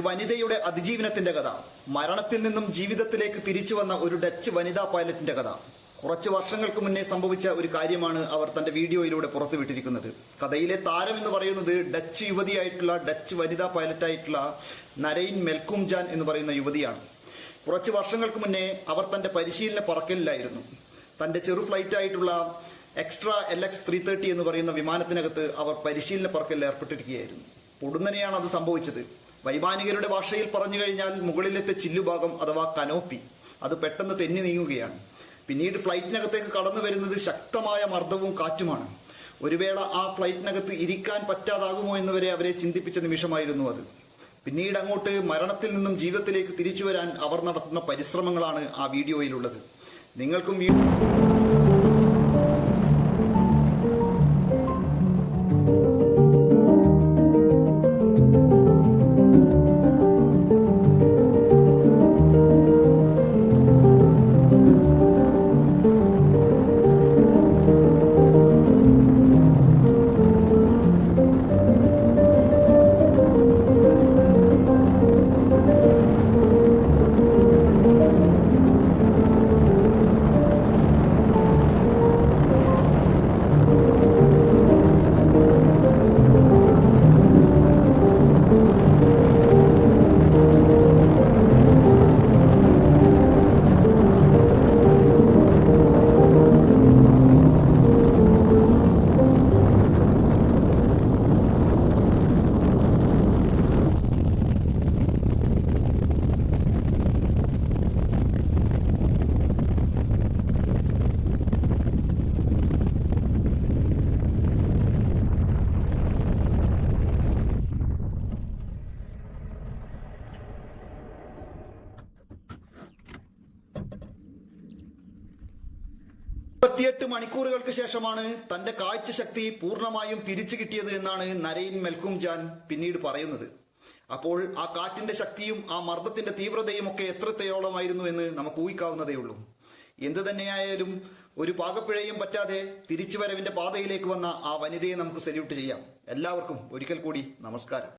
വനിതയുടെ അതിജീവനത്തിന്റെ കഥ. മരണത്തിൽ നിന്നും ജീവിതത്തിലേക്ക് തിരിച്ചു വന്ന ഒരു ഡച്ച് വനിതാ പൈലറ്റിന്റെ കഥ. കുറച്ച് വർഷങ്ങൾക്ക് മുന്നേ സംഭവിച്ച ഒരു കാര്യമാണ് അവർ തന്റെ വീഡിയോയിലൂടെ പുറത്തുവിട്ടിരിക്കുന്നത്. കഥയിലെ താരം എന്ന് പറയുന്നത് ഡച്ച് യുവതിയായിട്ടുള്ള ഡച്ച് വനിതാ പൈലറ്റായിട്ടുള്ള നരയിൻ മെൽക്കുംജാൻ എന്ന് പറയുന്ന യുവതിയാണ്. കുറച്ച് വർഷങ്ങൾക്ക് മുന്നേ അവർ തന്റെ പരിശീലന പറക്കലിലായിരുന്നു. തന്റെ ചെറു ഫ്ലൈറ്റ് ആയിട്ടുള്ള extra L X three thirty എന്ന് പറയുന്ന വിമാനത്തിനകത്ത് അവർ പരിശീലന പറക്കലിൽ ഏർപ്പെട്ടിരിക്കുകയായിരുന്നു. പൊടുന്നനെയാണ് അത് സംഭവിച്ചത്. വൈമാനികരുടെ ഭാഷയിൽ പറഞ്ഞു കഴിഞ്ഞാൽ മുകളിലത്തെ ചില്ലുഭാഗം അഥവാ കനോപ്പി അത് പെട്ടെന്ന് തെന്നി നീങ്ങുകയാണ്. പിന്നീട് ഫ്ലൈറ്റിനകത്തേക്ക് കടന്നു വരുന്നത് ശക്തമായ മർദ്ദവും കാറ്റുമാണ്. ഒരു വേള ആ ഫ്ലൈറ്റിനകത്ത് ഇരിക്കാൻ പറ്റാതാകുമോ എന്നുവരെ അവരെ ചിന്തിപ്പിച്ച നിമിഷമായിരുന്നു അത്. പിന്നീട് അങ്ങോട്ട് മരണത്തിൽ നിന്നും ജീവിതത്തിലേക്ക് തിരിച്ചു വരാൻ അവർ നടത്തുന്ന പരിശ്രമങ്ങളാണ് ആ വീഡിയോയിലുള്ളത്. നിങ്ങൾക്കും വീ- ഇരുപത്തിയെട്ട് മണിക്കൂറുകൾക്ക് ശേഷമാണ് തന്റെ കാഴ്ചശക്തി പൂർണമായും തിരിച്ചു കിട്ടിയത് എന്നാണ് നരയിൻ മെൽക്കും ജാൻ പിന്നീട് പറയുന്നത്. അപ്പോൾ ആ കാറ്റിന്റെ ശക്തിയും ആ മർദ്ദത്തിന്റെ തീവ്രതയും ഒക്കെ എത്രത്തെയോളമായിരുന്നു എന്ന് നമുക്ക് ഊഹിക്കാവുന്നതേ ഉള്ളൂ. എന്തു തന്നെയായാലും ഒരു പാകപ്പിഴയും പറ്റാതെ തിരിച്ചുവരവിന്റെ പാതയിലേക്ക് വന്ന ആ വനിതയെ നമുക്ക് സല്യൂട്ട് ചെയ്യാം. എല്ലാവർക്കും ഒരിക്കൽ കൂടി നമസ്കാരം.